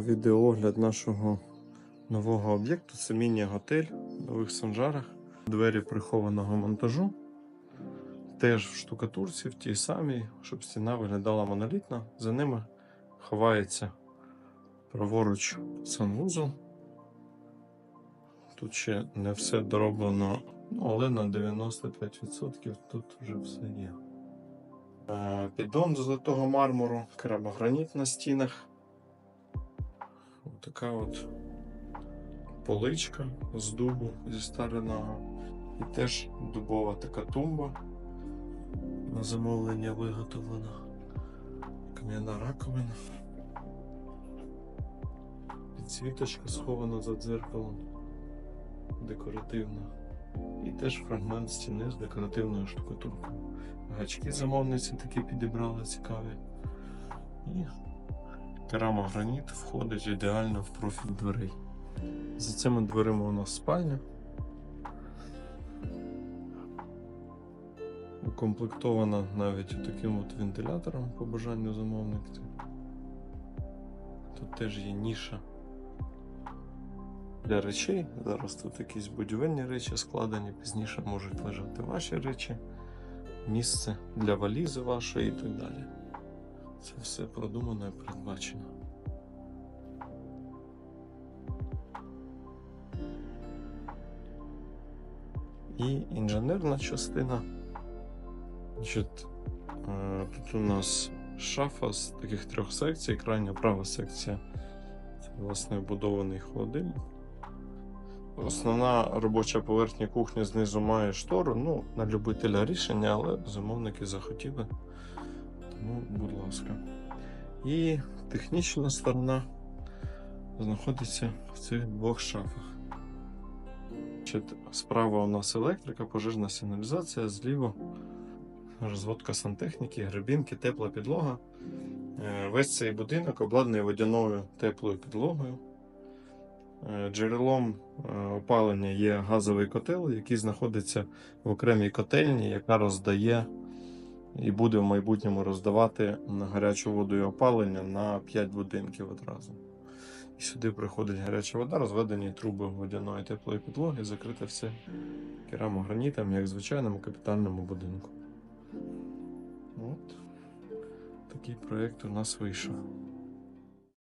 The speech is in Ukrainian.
відеоогляд нашого нового об'єкту. Це міні-готель в Нових Санжарах. Двері прихованого монтажу. Теж в штукатурці, в тій самій, щоб стіна виглядала монолітно. За ними ховається праворуч санвузол. Тут ще не все дороблено, ну, але на 95% тут вже все є. Е, Піддон золотого мармуру, керамограніт на стінах. Така от поличка з дубу зі стариного. І теж дубова така тумба. На замовлення виготовлена. Кам'яна раковина. Підсвіточка схована за дзеркалом. Декоративна. І теж фрагмент стіни з декоративною штукатуркою. Гачки замовниці такі підібрали цікаві. І керамограніт входить ідеально в профіль дверей. За цими дверима у нас спальня. Укомплектована навіть таким от вентилятором по бажанню замовниці. Тут теж є ніша для речей. Зараз тут якісь будівельні речі складені, пізніше можуть лежати ваші речі, місце для валізи вашої і так далі. Це все продумано і передбачено. І інженерна частина. Е, тут у нас шафа з таких трьох секцій. Крайня права секція це власне вбудований холодильник. Основна робоча поверхня кухні знизу має штору. Ну, на любителя рішення, але замовники захотіли. Тому, будь ласка. І технічна сторона знаходиться в цих двох шафах. Справа у нас електрика, пожежна сигналізація, зліва розводка сантехніки, грибінки, тепла підлога. Е, Весь цей будинок обладнаний водяною теплою підлогою. Е, Джерелом е, опалення є газовий котел, який знаходиться в окремій котельні, яка роздає і буде в майбутньому роздавати гарячу воду і опалення на 5 будинків одразу. І сюди приходить гаряча вода, розведені труби водяної теплої підлоги, закрите все керамогранітом, як звичайному капітальному будинку. От такий проєкт у нас вийшов.